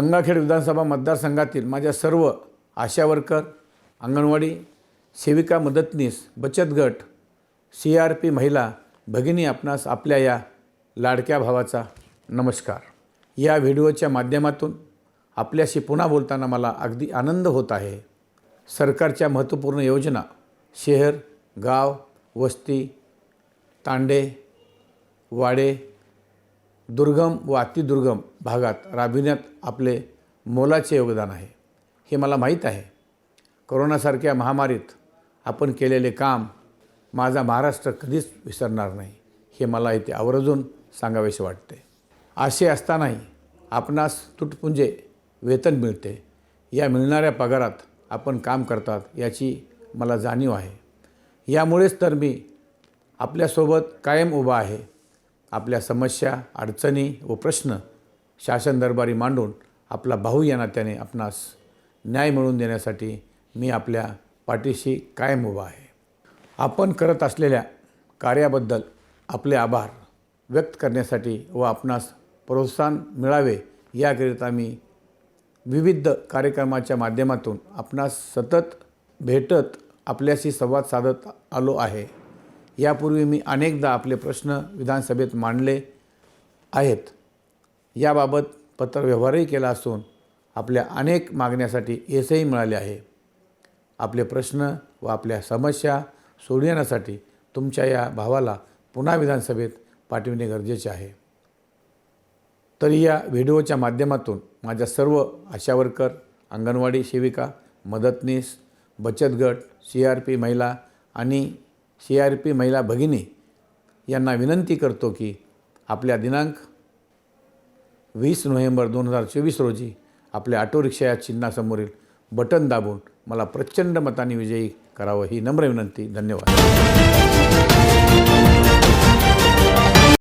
गंगाखेड विधानसभा मतदारसंघातील माझ्या सर्व आशा वर्कर अंगणवाडी सेविका मदतनीस बचत गट सी आर पी महिला भगिनी आपणास आपल्या या लाडक्या भावाचा नमस्कार. या व्हिडिओच्या माध्यमातून आपल्याशी पुन्हा बोलताना मला अगदी आनंद होत आहे. सरकारच्या महत्त्वपूर्ण योजना शहर गाव वस्ती तांडे वाडे दुर्गम व अतिदुर्गम भागात राबविण्यात आपले मोलाचे योगदान आहे. हे मला माहीत आहे. कोरोनासारख्या महामारीत आपण केलेले काम माझा महाराष्ट्र कधीच विसरणार नाही हे मला इथे आवर्जून सांगावेसे वाटते. असे असतानाही आपणास तुटपुंजे वेतन मिळते. या मिळणाऱ्या पगारात आपण काम करतात याची मला जाणीव आहे. यामुळेच तर मी आपल्यासोबत कायम उभा आहे. आपल्या समस्या अडचणी व प्रश्न शासन दरबारी मांडून आपला भाऊ या नात्याने आपणास न्याय मिळवून देण्यासाठी मी आपल्या पाठीशी कायम उभा आहे. आपण करत असलेल्या कार्याबद्दल आपले आभार व्यक्त करण्यासाठी व आपणास प्रोत्साहन मिळावे याकरिता मी विविध कार्यक्रमाच्या माध्यमातून आपणास सतत भेटत आपल्याशी संवाद साधत आलो आहे. यापूर्वी मी अनेकदा आपले प्रश्न विधानसभेत मांडले आहेत. याबाबत पत्रव्यवहारही केला असून आपल्या अनेक मागण्यासाठी यशही मिळाले आहे. आपले प्रश्न व आपल्या समस्या सोडविण्यासाठी तुमच्या या भावाला पुन्हा विधानसभेत पाठविणे गरजेचे आहे. तरी या व्हिडिओच्या माध्यमातून माझ्या सर्व आशा वर्कर अंगणवाडी सेविका मदतनीस बचत गट सी आर पी महिला आणि सी आर पी महिला भगिनी यांना विनंती करतो की आपल्या दिनांक वीस नोव्हेंबर दोन हजार चोवीस रोजी आपल्या ऑटोरिक्षा या चिन्हासमोरील बटन दाबून मला प्रचंड मताने विजयी करावं ही नम्र विनंती. धन्यवाद.